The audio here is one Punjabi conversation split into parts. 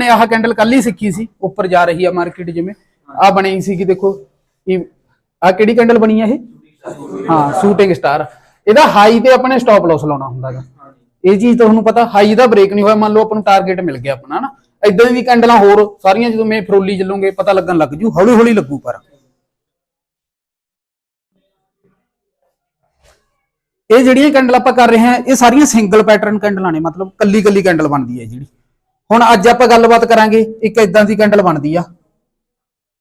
ਨੇ ਆਹ ਕੈਂਡਲ ਕੱਲ ਹੀ ਸਿੱਖੀ ਸੀ, ਉੱਪਰ ਜਾ ਰਹੀ ਆ ਮਾਰਕੀਟ ਜਿਵੇਂ। ਆ ਬਣੀ ਸੀ ਕਿ ਦੇਖੋ, ਇਹ ਆ ਕਿਹੜੀ ਕੈਂਡਲ ਬਣੀ ਆ ਇਹ? ਹਾਂ ਸ਼ੂਟਿੰਗ ਸਟਾਰ ਇਹਦਾ ਹਾਈ ਤੇ ਆਪਣੇ ਸਟਾਪ ਲਾਸ ਲਾਉਣਾ ਹੁੰਦਾਗਾ ਇਹ ਚੀਜ਼ ਤੁਹਾਨੂੰ ਪਤਾ ਹਾਈ ਦਾ ਬ੍ਰੇਕ ਨਹੀਂ ਹੋਇਆ, ਮੰਨ ਲਓ ਆਪਾਂ ਨੂੰ ਟਾਰਗੇਟ ਮਿਲ ਗਿਆ ਆਪਣਾ ਨਾ ਇਦਾਂ ਦੀ ਕੈਂਡਲਾਂ ਹੋਰ, ਸਾਰੀਆਂ ਜਦੋਂ ਮੈਂ ਫਰੋਲੀ ਚੱਲੂਗੇ, ਪਤਾ ਲੱਗਣ ਲੱਗ ਜੂ ਹੌਲੀ ਹੌਲੀ ਲੱਗੂ ਪਰ। ਇਹ ਜਿਹੜੀਆਂ ਕੈਂਡਲ ਆਪਾਂ ਕਰ ਰਹੇ ਹਾਂ, ਇਹ ਸਾਰੀਆਂ ਸਿੰਗਲ ਪੈਟਰਨ ਕੈਂਡਲਾਂ ਨੇ, ਮਤਲਬ ਕੱਲੀ ਕੱਲੀ ਕੈਂਡਲ ਬਣਦੀ ਹੈ ਜਿਹੜੀ। ਹੁਣ ਅੱਜ ਆਪਾਂ ਗੱਲਬਾਤ ਕਰਾਂਗੇ ਇੱਕ ਇਦਾਂ ਦੀ ਕੈਂਡਲ ਬਣਦੀ ਆ।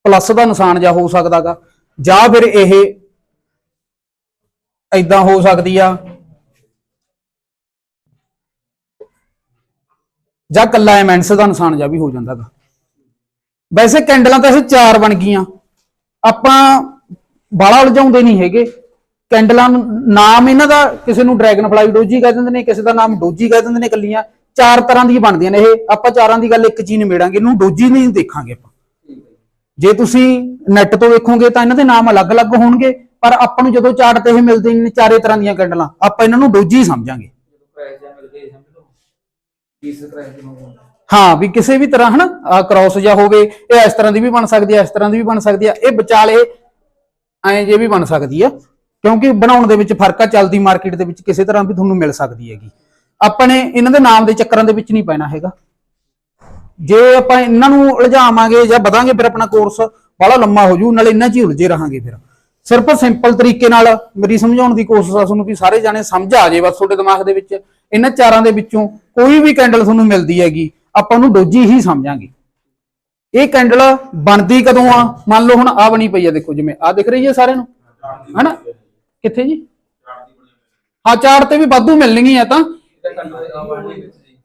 ਪਲੱਸ ਦਾ ਨਿਸ਼ਾਨ ਜਾਂ ਹੋ ਸਕਦਾਗਾ। ਜਾਂ ਫਿਰ ਇਹ ਇਦਾਂ ਹੋ ਸਕਦੀ ਆ। ਜਾਂ ਕੱਲਾ ਐਮੈਂਸ ਦਾ ਨਿਸ਼ਾਨ ਜਾਂ ਵੀ ਹੋ ਜਾਂਦਾਗਾ। ਵੈਸੇ ਕੈਂਡਲਾਂ ਤਾਂ ਇਹ ਚਾਰ ਬਣ ਗਈਆਂ। ਆਪਾਂ ਬਾਲਾ ਉਲਝਾਉਂਦੇ ਨਹੀਂ ਹੈਗੇ। ਕੈਂਡਲਾਂ ਨੂੰ ਨਾਮ ਇਹਨਾਂ ਦਾ ਕਿਸੇ ਨੂੰ ਡਰੈਗਨ ਫਲਾਈ ਡੋਜੀ ਕਹਿ ਦਿੰਦੇ ਨੇ, ਕਿਸੇ ਦਾ ਨਾਮ ਡੋਜੀ ਕਹਿ ਦਿੰਦੇ ਨੇ ਕੱਲੀਆਂ ਚਾਰ ਤਰ੍ਹਾਂ ਦੀਆਂ ਬਣਦੀਆਂ ਨੇ ਇਹ। ਆਪਾਂ ਚਾਰਾਂ ਦੀ ਗੱਲ ਇੱਕ ਚੀਜ਼ ਨਿਬੇੜਾਂਗੇ, ਇਹਨੂੰ ਡੋਜੀ ਨਹੀਂ ਦੇਖਾਂਗੇ ਆਪਾਂ। ਜੇ ਤੁਸੀਂ ਨੈਟ ਤੋਂ ਵੇਖੋਗੇ ਤਾਂ ਇਹਨਾਂ ਦੇ ਨਾਮ ਅਲੱਗ-ਅਲੱਗ ਹੋਣਗੇ, ਪਰ ਆਪਾਂ ਨੂੰ ਜਦੋਂ ਚਾਰਟ ਤੇ ਇਹ ਮਿਲਦੇ ਨੇ ਚਾਰੇ ਤਰ੍ਹਾਂ ਦੀਆਂ ਕੈਂਡਲਾਂ ਆਪਾਂ ਇਹਨਾਂ ਨੂੰ ਡੋਜੀ ਸਮਝਾਂਗੇ। ਹਾਂ, ਵੀ ਕਿਸੇ ਵੀ ਤਰ੍ਹਾਂ, ਹਨਾ? ਕ੍ਰਾਸ ਜਾਂ ਹੋਵੇ, ਇਹ ਇਸ ਤਰ੍ਹਾਂ ਦੀ ਵੀ ਬਣ ਸਕਦੀ ਹੈ ਇਸ ਤਰ੍ਹਾਂ ਦੀ ਵੀ ਬਣ ਸਕਦੀ ਹੈ ਇਹ ਵਿਚਾਲੇ ਐਂ ਜੇ ਵੀ ਬਣ ਸਕਦੀ ਆ, ਕਿਉਂਕਿ ਬਣਾਉਣ ਦੇ ਵਿੱਚ ਫ਼ਰਕ ਆ, ਚੱਲਦੀ ਮਾਰਕੀਟ ਦੇ ਵਿੱਚ ਕਿਸੇ ਤਰ੍ਹਾਂ ਵੀ ਤੁਹਾਨੂੰ ਮਿਲ ਸਕਦੀ ਹੈਗੀ। ਆਪਣੇ ਇਹਨਾਂ ਦੇ ਨਾਮ ਦੇ ਚੱਕਰਾਂ ਦੇ ਵਿੱਚ ਨਹੀਂ ਪੈਣਾ ਹੈਗਾ। ਜੇ ਆਪਾਂ ਇਹਨਾਂ ਨੂੰ ਉਲਝਾਵਾਂਗੇ ਜਾਂ ਵਧਾਂਗੇ ਫਿਰ ਆਪਣਾ ਕੋਰਸ ਬੜਾ ਲੰਮਾ ਹੋ ਜੂ ਨਾਲੇ ਇਹਨਾਂ 'ਚ ਹੀ ਉਲਝੇ ਰਹਾਂਗੇ ਫਿਰ। ਸਿਰਫ ਸਿੰਪਲ ਤਰੀਕੇ ਨਾਲ ਮੇਰੀ ਸਮਝਾਉਣ ਦੀ ਕੋਸ਼ਿਸ਼ ਆ ਤੁਹਾਨੂੰ ਵੀ ਸਾਰੇ ਜਾਣੇ ਸਮਝ ਆ ਜੇ ਬਸ ਤੁਹਾਡੇ ਦਿਮਾਗ ਦੇ ਵਿੱਚ। ਇਹਨਾਂ ਚਾਰਾਂ ਦੇ ਵਿੱਚੋਂ ਕੋਈ ਵੀ ਕੈਂਡਲ ਤੁਹਾਨੂੰ ਮਿਲਦੀ ਹੈਗੀ ਆਪਾਂ ਉਹਨੂੰ ਡੋਜੀ ਹੀ ਸਮਝਾਂਗੇ। ਇਹ ਕੈਂਡਲ ਬਣਦੀ ਕਦੋਂ ਆ? ਮੰਨ ਲਓ ਹੁਣ ਆ ਬਣੀ ਪਈ ਆ ਦੇਖੋ ਜਿਵੇਂ ਆ ਦਿਖ ਰਹੀ ਹੈ ਸਾਰਿਆਂ ਨੂੰ? ਹਨਾ? ਕਿੱਥੇ ਜੀ? ਹਾਂ ਚਾਰ ਤੇ ਵੀ ਵਾਧੂ ਮਿਲਣਗੀਆਂ ਤਾਂ।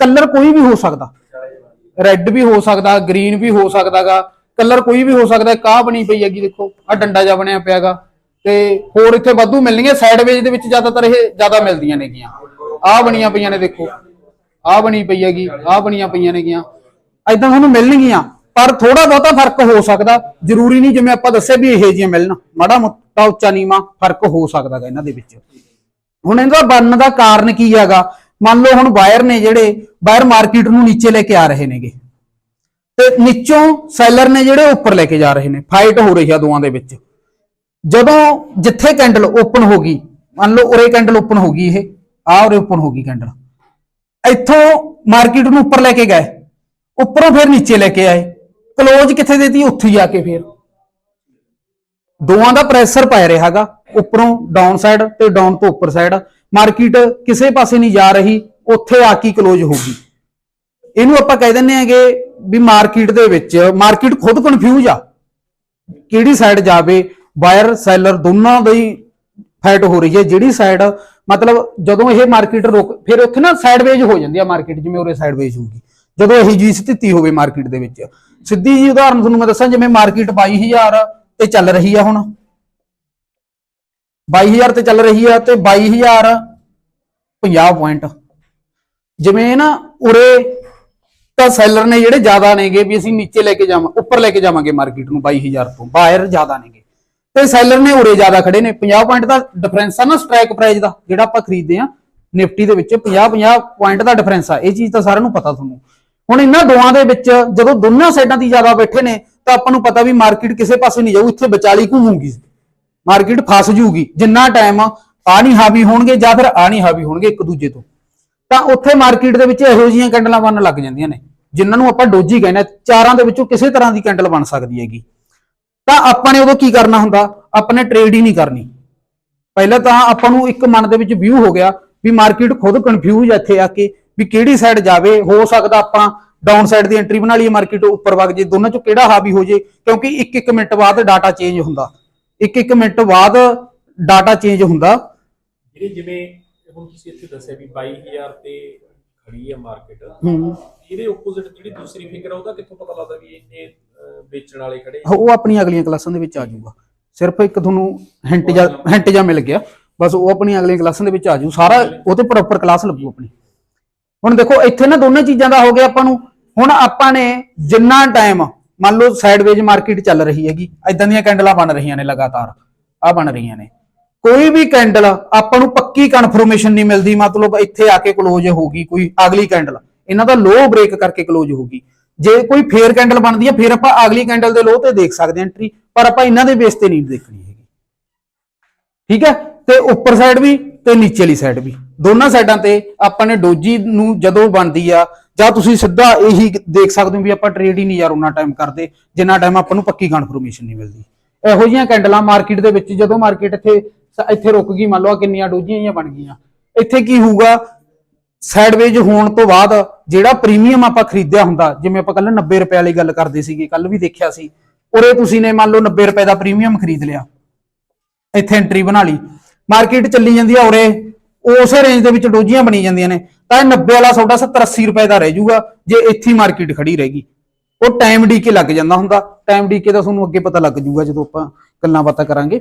ਕਲਰ ਕੋਈ ਵੀ ਹੋ ਸਕਦਾ। ਰੈੱਡ ਵੀ ਹੋ ਸਕਦਾ ਗ੍ਰੀਨ ਵੀ ਹੋ ਸਕਦਾਗਾ। ਕਲਰ ਕੋਈ ਵੀ ਹੋ ਸਕਦਾ ਕਾਹ ਬਣੀ ਪਈ ਹੈਗੀ ਦੇਖੋ ਆ ਡੰਡਾ ਜਿਹਾ ਬਣਿਆ ਪਿਆਗਾ। ਤੇ ਹੋਰ ਇੱਥੇ ਵਾਧੂ ਮਿਲਣਗੀਆਂ ਸਾਈਡ ਵੇਜ ਦੇ ਵਿੱਚ ਜ਼ਿਆਦਾਤਰ ਇਹ ਜ਼ਿਆਦਾ ਮਿਲਦੀਆਂ ਨੇਗੀਆਂ। ਆਹ ਬਣੀਆਂ ਪਈਆਂ ਨੇ ਦੇਖੋ। ਆਹ ਬਣੀ ਪਈ ਹੈਗੀ ਆਹ ਬਣੀਆਂ ਪਈਆਂ ਨੇਗੀਆਂ। ਐਦਾਂ ਤੁਹਾਨੂੰ ਮਿਲਣਗੀਆਂ ਪਰ ਥੋੜਾ ਬਹੁਤਾ ਫ਼ਰਕ ਹੋ ਸਕਦਾ। ਜ਼ਰੂਰੀ ਨਹੀਂ ਜਿਵੇਂ ਆਪਾਂ ਦੱਸਿਆ ਵੀ ਇਹੋ ਜਿਹੀਆਂ ਮਿਲਣ। ਮਾੜਾ ਮੋਟਾ ਉੱਚਾ ਨੀਵਾ ਫ਼ਰਕ ਹੋ ਸਕਦਾ ਗਾ ਇਹਨਾਂ ਦੇ ਵਿੱਚ। ਹੁਣ ਇਹਦਾ ਬਣਨ ਦਾ ਕਾਰਨ ਕੀ ਹੈਗਾ? ਮੰਨ ਲਓ ਹੁਣ ਬਾਇਰ ਨੇ ਜਿਹੜੇ ਬਾਇਰ ਮਾਰਕੀਟ ਨੂੰ ਨੀਚੇ ਲੈ ਕੇ ਆ ਰਹੇ ਨੇਗੇ। ਤੇ ਨੀਚੋਂ ਸੈਲਰ ਨੇ ਜਿਹੜੇ ਉੱਪਰ ਲੈ ਕੇ ਜਾ ਰਹੇ ਨੇ, ਫਾਈਟ ਹੋ ਰਹੀ ਆ ਦੋਵਾਂ ਦੇ ਵਿੱਚ। ਜਦੋਂ ਜਿੱਥੇ ਕੈਂਡਲ ਓਪਨ ਹੋ ਗਈ, ਮੰਨ ਲਓ ਉਰੇ ਕੈਂਡਲ ਓਪਨ ਹੋ ਗਈ ਇਹ ਆ ਉਰੇ ਓਪਨ ਹੋ ਗਈ ਕੈਂਡਲ। ਇੱਥੋਂ ਮਾਰਕੀਟ ਨੂੰ ਉੱਪਰ ਲੈ ਕੇ ਗਏ, ਉੱਪਰੋਂ ਫਿਰ ਨੀਚੇ ਲੈ ਕੇ ਆਏ, ਕਲੋਜ਼ ਕਿੱਥੇ ਦੇਤੀ ਉੱਥੇ ਹੀ ਆ ਕੇ ਫਿਰ। ਦੋਵਾਂ ਦਾ ਪ੍ਰੈਸ਼ਰ ਪੈ ਰਿਹਾ ਹੈਗਾ, ਉੱਪਰੋਂ ਡਾਊਨ ਸਾਈਡ ਤੇ ਡਾਊਨ ਤੋਂ ਉੱਪਰ ਸਾਈਡ। ਮਾਰਕੀਟ ਕਿਸੇ ਪਾਸੇ ਨਹੀਂ ਜਾ ਰਹੀ, ਉੱਥੇ ਆ ਕੇ ਕਲੋਜ਼ ਹੋਊਗੀ। ਇਹਨੂੰ ਆਪਾਂ ਕਹਿ ਦਿੰਦੇ ਆਂਗੇ ਵੀ ਮਾਰਕੀਟ ਦੇ ਵਿੱਚ, ਮਾਰਕੀਟ ਖੁਦ ਕਨਫਿਊਜ਼ ਆ। ਕਿਹੜੀ ਸਾਈਡ ਜਾਵੇ ਬਾਇਰ ਸੈਲਰ ਦੋਨਾਂ ਦੀ ਫੈਟ ਹੋ ਰਹੀ ਹੈ। ਜਿਹੜੀ ਸਾਈਡ ਮਤਲਬ ਜਦੋਂ ਇਹ ਮਾਰਕੀਟ ਰੁਕ, ਫਿਰ ਉੱਥੇ ਨਾ ਸਾਈਡਵੇਜ ਹੋ ਜਾਂਦੀ ਆ ਮਾਰਕੀਟ, ਜਿਵੇਂ ਉਰੇ ਸਾਈਡਵੇਜ ਹੋਊਗੀ। ਜਦੋਂ ਇਹੀ ਜੀ ਸਥਿਤੀ ਹੋਵੇ ਮਾਰਕੀਟ ਦੇ ਵਿੱਚ। ਸਿੱਧੀ ਜੀ ਉਦਾਹਰਨ ਤੁਹਾਨੂੰ ਮੈਂ ਦੱਸਾਂ, ਜਿਵੇਂ ਮਾਰਕੀਟ 22000 ਤੇ ਚੱਲ ਰਹੀ ਆ ਹੁਣ। 22000 ਤੇ ਚੱਲ ਰਹੀ ਆ ਤੇ 22000 50 ਪੁਆਇੰਟ ਜਿਵੇਂ ਨਾ ਉਰੇ ਤਾਂ ਸੈਲਰ ਨੇ ਜਿਹੜੇ ਜ਼ਿਆਦਾ ਨੇਗੇ ਵੀ ਅਸੀਂ ਨੀਚੇ ਲੈ ਕੇ ਜਾਵਾਂ, ਉੱਪਰ ਲੈ ਕੇ ਜਾਵਾਂਗੇ ਮਾਰਕੀਟ ਨੂੰ 22000 ਤੋਂ ਬਾਇਰ ਜ਼ਿਆਦਾ ਨੇਗੇ। ਤੇ ਸੈਲਰ ਨੇ ਉਰੇ ਜ਼ਿਆਦਾ ਖੜੇ ਨੇ 50 ਪੁਆਇੰਟ ਦਾ ਡਿਫਰੈਂਸ ਆ ਨਾ ਸਟ੍ਰਾਈਕ ਪ੍ਰਾਈਸ ਦਾ, ਜਿਹੜਾ ਆਪਾਂ ਖਰੀਦਦੇ ਆ, ਨਿਫਟੀ ਦੇ ਵਿੱਚ 50 50 ਪੁਆਇੰਟ ਦਾ ਡਿਫਰੈਂਸ ਆ। ਇਹ ਚੀਜ਼ ਤਾਂ ਸਾਰਿਆਂ ਨੂੰ ਪਤਾ ਤੁਹਾਨੂੰ। ਹੁਣ ਇਹਨਾਂ ਦੋਵਾਂ ਦੇ ਵਿੱਚ ਜਦੋਂ ਦੋਨਾਂ ਸਾਈਡਾਂ ਦੀ ਜ਼ਿਆਦਾ ਬੈਠੇ ਨੇ, ਤਾਂ ਆਪਾਂ ਨੂੰ ਪਤਾ ਵੀ ਮਾਰਕੀਟ ਕਿਸੇ ਪਾਸੇ ਨਹੀਂ ਜਾਊ, ਇੱਥੇ ਵਿਚਾਲੀ ਘੁੰਮੂਗੀ। ਮਾਰਕੀਟ ਫਸ ਜੂਗੀ, ਜਿੰਨਾ ਟਾਈਮ ਆ ਨਹੀਂ ਹਾਵੀ ਹੋਣਗੇ ਜਾਂ ਫਿਰ ਆ ਨਹੀਂ ਹਾਵੀ ਹੋਣਗੇ ਇੱਕ ਦੂਜੇ ਤੋਂ। ਤਾਂ ਉੱਥੇ ਮਾਰਕੀਟ ਦੇ ਵਿੱਚ ਇਹੋ ਜਿਹੀਆਂ ਕੈਂਡਲਾਂ ਬਣਨ ਲੱਗ ਜਾਂਦੀਆਂ ਨੇ, ਜਿਨ੍ਹਾਂ ਨੂੰ ਆਪਾਂ ਡੋਜੀ ਕਹਿੰਦੇ ਆ। ਚਾਰਾਂ ਦੇ ਵਿੱਚੋਂ ਕਿਸੇ ਤਰ੍ਹਾਂ ਦੀ ਕੈਂਡਲ ਬਣ ਸਕਦੀ ਹੈਗੀ। ਤਾਂ ਆਪਾਂ ਨੇ ਉਦੋਂ ਕੀ ਕਰਨਾ ਹੁੰਦਾ? ਆਪਾਂ ਨੇ ਟ੍ਰੇਡ ਹੀ ਨਹੀਂ ਕਰਨੀ। ਪਹਿਲਾਂ ਤਾਂ ਆਪਾਂ ਨੂੰ ਇੱਕ ਮਨ ਦੇ ਵਿੱਚ ਵਿਊ ਹੋ ਗਿਆ ਵੀ ਮਾਰਕੀਟ ਖੁਦ ਕਨਫਿਊਜ਼ ਆ ਇੱਥੇ ਆ ਕੇ, ਵੀ ਕਿਹੜੀ ਸਾਈਡ ਜਾਵੇ, ਹੋ ਸਕਦਾ ਆਪਾਂ ਡਾਊਨ ਸਾਈਡ ਦੀ ਐਂਟਰੀ ਬਣਾ ਲਈਏ ਮਾਰਕੀਟ ਉੱਪਰ ਵਗ ਜੇ, ਦੋਨਾਂ ਚੋਂ ਕਿਹੜਾ ਹਾਵੀ ਹੋ ਜੇ, ਕਿਉਂਕਿ ਇੱਕ ਇੱਕ ਮਿੰਟ ਬਾਅਦ ਡਾਟਾ ਚੇਂਜ ਹੁੰਦਾ। ਇੱਕ ਇੱਕ ਮਿੰਟ ਬਾਅਦ ਡਾਟਾ ਚੇਂਜ ਹੁੰਦਾ। ਜਿਹੜੇ ਜਿਵੇਂ ਹੁਣ ਤੁਸੀਂ ਇੱਥੇ ਦੱਸਿਆ ਵੀ 22000 ਤੇ ਖੜੀ ਹੈ ਮਾਰਕੀਟ। ਹੂੰ। ਇਹਦੇ ਆਪੋਜ਼ਿਟ ਜਿਹੜੀ ਦੂਸਰੀ ਫਿਗਰ ਆ ਉਹਦਾ ਕਿੱਥੋਂ ਪਤਾ ਲੱਗਦਾ ਵੀ ਇੰਨੇ ਅਹ, ਵੇਚਣ ਵਾਲੇ ਖੜੇ ਉਹ ਆਪਣੀਆਂ ਅਗਲੀਆਂ ਕਲਾਸਾਂ ਦੇ ਵਿੱਚ ਆ ਜਾਊਗਾ। ਸਿਰਫ ਇੱਕ ਤੁਹਾਨੂੰ ਹਿੰਟ ਜਾਂ ਹਿੰਟ ਜਾਂ ਮਿਲ ਗਿਆ। ਬਸ ਉਹ ਆਪਣੀਆਂ ਅਗਲੀਆਂ ਕਲਾਸਾਂ ਦੇ ਵਿੱਚ ਆ ਜਾਊ। ਸਾਰਾ ਉਹ ਤੇ ਪ੍ਰੋਪਰ ਕਲਾਸ ਲੱਗੂ ਆਪਣੀ। ਹੁਣ ਦੇਖੋ ਇੱਥੇ ਨਾ ਦੋਨੇ ਚੀਜ਼ਾਂ ਦਾ ਹੋ ਗਿਆ ਆਪਾਂ ਨੂੰ। ਹੁਣ ਆਪਾਂ ਨੇ ਜਿੰਨਾ ਟਾਈਮ ਮੰਨ ਲਓ ਸਾਈਡਵੇਜ ਮਾਰਕੀਟ ਚੱਲ ਰਹੀ ਹੈਗੀ ਐਦਾਂ ਦੀਆਂ ਕੈਂਡਲਾਂ ਬਣ ਰਹੀਆਂ ਨੇ ਲਗਾਤਾਰ ਆ ਬਣ ਰਹੀਆਂ ਨੇ। ਕੋਈ ਵੀ ਕੈਂਡਲ ਆਪਾਂ ਨੂੰ ਪੱਕੀ ਕਨਫਰਮੇਸ਼ਨ ਨਹੀਂ ਮਿਲਦੀ, ਮਤਲਬ ਇੱਥੇ ਆ ਕੇ ਕਲੋਜ਼ ਹੋਗੀ ਕੋਈ ਅਗਲੀ ਕੈਂਡਲ ਇਹਨਾਂ ਦਾ ਲੋ ਬ੍ਰੇਕ ਕਰਕੇ ਕਲੋਜ਼ ਹੋਗੀ ਜੇ ਕੋਈ ਫੇਰ ਕੈਂਡਲ ਬਣਦੀ ਹੈ ਫਿਰ ਆਪਾਂ ਅਗਲੀ ਕੈਂਡਲ ਦੇ ਲੋਹ ਤੇ ਦੇਖ ਸਕਦੇ ਹਾਂ ਐਂਟਰੀ ਪਰ ਆਪਾਂ ਇਹਨਾਂ ਦੇ ਬੇਸ ਤੇ ਨਹੀਂ ਦੇਖਣੀ ਹੈਗੀ। ਠੀਕ ਹੈ? ਤੇ ਉੱਪਰ ਸਾਈਡ ਵੀ ਤੇ ਨੀਚੇ ਵਾਲੀ ਸਾਈਡ ਵੀ। ਦੋਨਾਂ ਸਾਈਡਾਂ ਤੇ ਆਪਾਂ ਨੇ ਡੋਜੀ ਨੂੰ ਜਦੋਂ ਬਣਦੀ ਆ, ਜਾਂ ਤੁਸੀਂ ਸਿੱਧਾ ਇਹੀ ਦੇਖ ਸਕਦੇ ਹੋ ਵੀ ਆਪਾਂ ਟ੍ਰੇਡ ਹੀ ਨਹੀਂ ਯਾਰ ਉਹਨਾਂ ਟਾਈਮ ਕਰਦੇ, ਜਿੰਨਾ ਟਾਈਮ ਆਪਾਂ ਨੂੰ ਪੱਕੀ ਕਨਫਰਮੇਸ਼ਨ ਨਹੀਂ ਮਿਲਦੀ। ਇਹੋ ਜਿਹੀਆਂ ਕੈਂਡਲਾਂ ਮਾਰਕੀਟ ਦੇ ਵਿੱਚ, ਜਦੋਂ ਮਾਰਕੀਟ ਇੱਥੇ ਇੱਥੇ ਰੁਕ ਗਈ, ਮੰਨ ਲਓ ਕਿੰਨੀਆਂ ਡੋਜੀਆਂ ਜਿਹੀਆਂ ਬਣ ਗਈਆਂ। ਇੱਥੇ ਕੀ ਹੋਊਗਾ? ਸਾਈਡਵੇਜ ਹੋਣ ਤੋਂ ਬਾਅਦ ਜਿਹੜਾ ਪ੍ਰੀਮੀਅਮ ਆਪਾਂ ਖਰੀਦਿਆ ਹੁੰਦਾ, ਜਿਵੇਂ ਆਪਾਂ ਕੱਲ 90 ਰੁਪਏ ਵਾਲੀ ਗੱਲ ਕਰਦੇ ਸੀਗੇ ਕੱਲ ਵੀ ਦੇਖਿਆ ਸੀ, ਉਰੇ ਤੁਸੀਂ ਨੇ ਮੰਨ ਲਓ 90 ਰੁਪਏ ਦਾ ਪ੍ਰੀਮੀਅਮ ਖਰੀਦ ਲਿਆ। ਇੱਥੇ ਐਂਟਰੀ ਬਣਾ ਲਈ। ਮਾਰਕੀਟ ਚੱਲੀ ਜਾਂਦੀ ਆ ਉਰੇ। ਉਸੇ ਰੇਂਜ ਦੇ ਵਿੱਚ ਡੋਜੀਆਂ ਬਣੀ ਜਾਂਦੀਆਂ ਨੇ, ਤਾਂ ਇਹ 90 ਵਾਲਾ ਤੁਹਾਡਾ 70 80 ਰੁਪਏ ਦਾ ਰਹਿ ਜਾਊਗਾ, ਜੇ ਇੱਥੇ ਮਾਰਕੀਟ ਖੜੀ ਰਹੇਗੀ ਉਹ ਟਾਈਮ ਡੀ ਕੇ ਲੱਗ ਜਾਂਦਾ ਹੁੰਦਾ ਟਾਈਮ ਡੀ ਦਾ ਤੁਹਾਨੂੰ ਅੱਗੇ ਪਤਾ ਲੱਗ ਜਾਊਗਾ ਜਦੋਂ ਆਪਾਂ ਗੱਲਾਂ ਬਾਤਾਂ ਕਰਾਂਗੇ।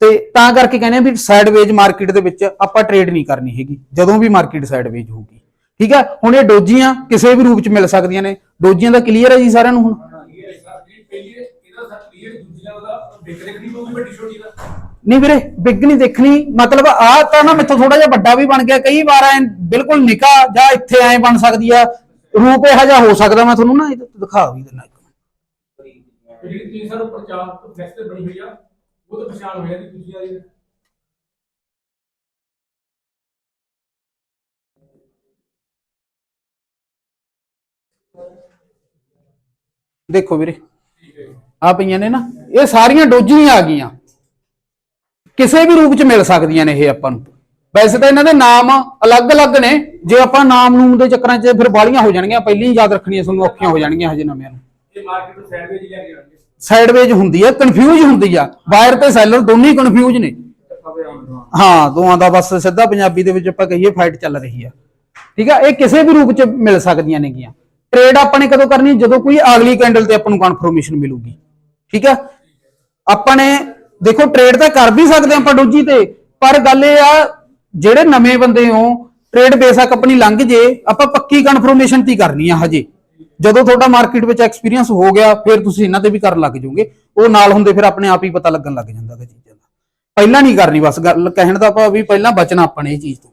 ਤੇ ਤਾਂ ਕਰਕੇ ਕਹਿੰਦੇ ਆ ਵੀ ਸਾਈਡਵੇਜ ਮਾਰਕੀਟ ਦੇ ਵਿੱਚ ਆਪਾਂ ਟ੍ਰੇਡ ਨਹੀਂ ਕਰਨੀ ਹੈਗੀ, ਜਦੋਂ ਵੀ ਮਾਰਕੀਟ ਸਾਈਡਵੇਜ ਹੋਊਗੀ। ਠੀਕ ਹੈ ਹੁਣ ਇਹ ਡੋਜੀਆਂ ਕਿਸੇ ਵੀ ਰੂਪ ਚ ਮਿਲ ਸਕਦੀਆਂ ਨੇ। ਡੋਜੀਆਂ ਦਾ ਕਲੀਅਰ ਹੈ ਜੀ ਸਾਰਿਆਂ ਨੂੰ ਹੁਣ? ਪਹਿਲੀ ਇਹਦਾ ਸੱਚ ਕਲੀਅਰ ਦੂਜੀਆਂ ਦਾ ਦੇਖ ਦੇਖਣੀ ਪਊਗੀ ਵੱਡੀ ਛੋਟੀ ਦਾ। ਨਹੀਂ ਵੀਰੇ ਬਿਗ ਨਹੀਂ ਦੇਖਣੀ ਮਤਲਬ ਆ ਤਾਂ ਨਾ ਮੈਥੋਂ ਥੋੜਾ ਜਿਹਾ ਵੱਡਾ ਵੀ ਬਣ ਗਿਆ ਕਈ ਵਾਰ ਐ ਬਿਲਕੁਲ ਨਿਕਾ ਜਾਂ ਇੱਥੇ ਐ ਬਣ ਸਕਦੀ ਆ ਰੂਪ ਇਹੋ ਜਿਹਾ ਹੋ ਸਕਦਾ ਮੈਂ ਤੁਹਾਨੂੰ ਨਾ ਇਹ ਦਿਖਾ ਵੀ ਦਿੰਦਾ। ਜਿਹੜੀ ਤੁਸੀਂ ਸਾਨੂੰ ਪ੍ਰਚਾਰ ਤੇ ਬਣੀ ਹੋਈ ਆ ਉਹ ਤਾਂ ਪਛਾਣ ਹੋ ਜਾਂਦੀ ਦੂਜੀਆਂ ਦੀ ਦੇਖੋ ਵੀਰੇ ਜੀ। ਆ ਪਈਆਂ ਨੇ ਨਾ ਇਹ ਸਾਰੀਆਂ ਡੋਜੀਆਂ ਆ ਗਈਆਂ ਕਿਸੇ ਵੀ ਰੂਪ ਚ ਮਿਲ ਸਕਦੀਆਂ ਨੇ ਇਹ ਆਪਾਂ ਨੂੰ। ਵੈਸੇ ਤਾਂ ਇਹਨਾਂ ਦੇ ਨਾਮ ਅਲੱਗ-ਅਲੱਗ ਨੇ। ਜੇ ਆਪਾਂ ਨਾਮ ਨੂਮ ਦੇ ਚੱਕਰਾਂ 'ਚ ਫਿਰ ਬਾਲੀਆਂ ਹੋ ਜਾਣਗੀਆਂ। ਪਹਿਲਾਂ ਹੀ ਯਾਦ ਰੱਖਣੀਆਂ ਤੁਹਾਨੂੰ ਔਖੀਆਂ ਹੋ ਜਾਣਗੀਆਂ ਹਜੇ ਨਵਿਆਂ ਨੂੰ। ਇਹ ਮਾਰਕੀਟ ਨੂੰ ਸਾਈਡਵੇਜ ਹੁੰਦੀ ਆ ਕਨਫਿਊਜ਼ ਹੁੰਦੀ ਆ। ਬਾਇਰ ਤੇ ਸੈਲਰ ਦੋਨੇ ਹੀ ਕਨਫਿਊਜ਼ ਨੇ। ਹਾਂ ਦੋਵਾਂ ਦਾ ਬਸ ਸਿੱਧਾ ਪੰਜਾਬੀ ਦੇ ਵਿੱਚ ਆਪਾਂ ਕਹੀਏ ਫਾਈਟ ਚੱਲ ਰਹੀ ਆ। ਠੀਕ ਆ? ਇਹ ਕਿਸੇ ਵੀ ਰੂਪ ਚ ਮਿਲ ਸਕਦੀਆਂ ਨੇਗੀਆਂ। ਟ੍ਰੇਡ ਆਪਾਂ ਨੇ ਕਦੋਂ ਕਰਨੀ? ਜਦੋਂ ਕੋਈ ਅਗਲੀ ਕੈਂਡਲ ਤੇ ਆਪਾਂ ਨੂੰ ਕਨਫਰਮੇਸ਼ਨ ਮਿਲੂਗੀ। ਠੀਕ ਆ? ਆਪਾਂ ਨੇ ਦੇਖੋ ਟ੍ਰੇਡ ਤਾਂ ਕਰ ਵੀ ਸਕਦੇ ਆਪਾਂ ਡੋਜੀ ਤੇ, ਪਰ ਗੱਲ ਇਹ ਆ, ਜਿਹੜੇ ਨਵੇਂ ਬੰਦੇ ਹੋ ਟ੍ਰੇਡ ਬੇਸ਼ੱਕ ਆਪਣੀ ਲੰਘ ਜੇ, ਆਪਾਂ ਪੱਕੀ ਕਨਫਰਮੇਸ਼ਨ ਤੀ ਕਰਨੀ ਆ ਹਜੇ। ਜਦੋਂ ਤੁਹਾਡਾ ਮਾਰਕੀਟ ਵਿੱਚ ਐਕਸਪੀਰੀਅੰਸ ਹੋ ਗਿਆ, ਫਿਰ ਤੁਸੀਂ ਇਹਨਾਂ ਤੇ ਵੀ ਕਰਨ ਲੱਗ ਜਾਓਗੇ। ਉਹ ਨਾਲ ਹੁੰਦੇ ਫਿਰ ਆਪਣੇ ਆਪ ਹੀ ਪਤਾ ਲੱਗਣ ਲੱਗ ਜਾਂਦਾ ਹੈ ਚੀਜ਼ਾਂ ਦਾ। ਪਹਿਲਾਂ ਨਹੀਂ ਕਰਨੀ ਬਸ ਗੱਲ, ਕਹਿਣ ਦਾ ਆਪਾਂ ਵੀ ਪਹਿਲਾਂ ਬਚਣਾ ਆਪਾਂ ਨੇ ਇਹ ਚੀਜ਼ ਤੋਂ।